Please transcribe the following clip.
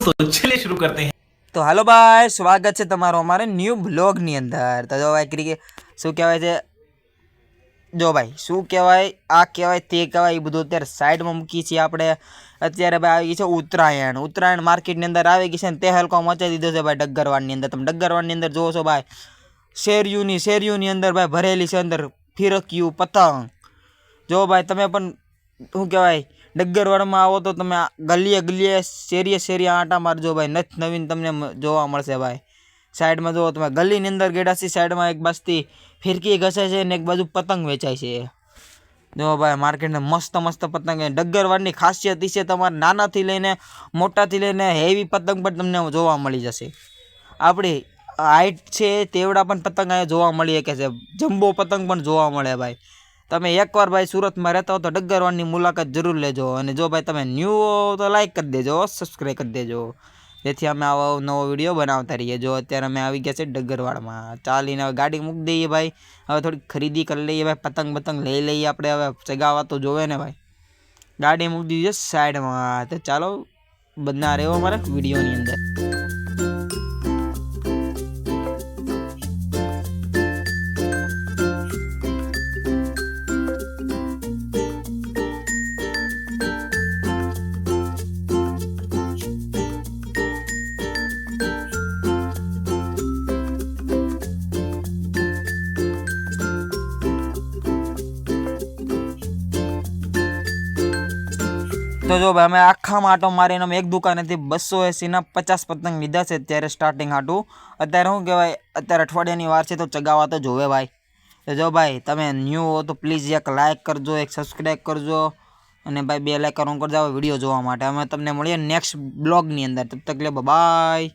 तो चलिए शुरू करते हैं તો હાલો ભાઈ સ્વાગત છે તમારું અમારે ન્યૂ બ્લોગની અંદર તો જો ભાઈ ક્રિકેટ શું કહેવાય છે જો ભાઈ શું કહેવાય આ કહેવાય તે કહેવાય એ બધું અત્યારે સાઈડમાં મૂકી છીએ આપણે અત્યારે ભાઈ આવી ગઈ છે ઉત્તરાયણ ઉત્તરાયણ માર્કેટની અંદર આવી ગઈ છે ને તે હલકો મચાવી દીધો છે ભાઈ ડગ્ગરવાડની અંદર તમે ડગ્ગરવાડની અંદર જોવો છો ભાઈ શેરીઓની શેરીઓની અંદર ભાઈ ભરેલી છે અંદર ફિરકિયું પતંગ જો ભાઈ તમે પણ શું કહેવાય ડગ્ગરવાડમાં આવો તો તમે ગલીએ ગલીએ શેરીએ શેરીએ આંટા મારજો ભાઈ. નથ નવીન તમને જોવા મળશે ભાઈ. સાઈડમાં જુઓ તમે, ગલીની અંદર ગેડાસી સાઈડમાં એક બાજુથી ફિરકી ઘસે છે ને એક બાજુ પતંગ વેચાય છે. જો ભાઈ, માર્કેટને મસ્ત મસ્ત પતંગ. ડગ્ગરવાડની ખાસિયત છે, તમારે નાનાથી લઈને મોટાથી લઈને હેવી પતંગ પણ તમને જોવા મળી જશે. આપણી હાઇટ છે, તેવડા પણ પતંગ અહીંયા જોવા મળી શકે છે. જમ્બો પતંગ પણ જોવા મળે ભાઈ. તમે એકવાર ભાઈ સુરતમાં રહેતા હો તો ડગ્ગરવાનની મુલાકાત જરૂર લેજો અને જો ભાઈ તમે ન્યૂ હો તો લાઈક કરી દેજો સબસ્ક્રાઈબ કરી દેજો. જેથી અમે આવો નવો વીડિયો બનાવતા રહીએ. જો અત્યારે અમે આવી ગયા છે ડગ્ગરવાડમાં ચાલીને હવે ગાડી મૂકી દઈએ ભાઈ. હવે થોડીક ખરીદી કરી લઈએ ભાઈ. પતંગ પતંગ લઈ લઈએ આપણે. હવે ચગાવવા તો જોવે ને ભાઈ. ગાડી મૂકી દીધી સાઈડમાં. તો ચાલો બધા રહેવો અમારા વિડીયોની અંદર. તો જો અમે આખા માટો મારીને અમે એક દુકાનેથી બસો એંસીના પચાસ પતંગ લીધા છે અત્યારે સ્ટાર્ટિંગ હાટું. અત્યારે શું કહેવાય, અત્યારે અઠવાડિયાની વાર છે તો ચગાવવા તો જોવે ભાઈ. તો જો ભાઈ, તમે ન્યૂ હો તો પ્લીઝ એક લાઇક કરજો, એક સબસ્ક્રાઈબ કરજો અને ભાઈ બે લાઇક કરવું કરજો વીડિયો જોવા માટે. અમે તમને મળીએ નેક્સ્ટ બ્લોગની અંદર. તબ તક બાય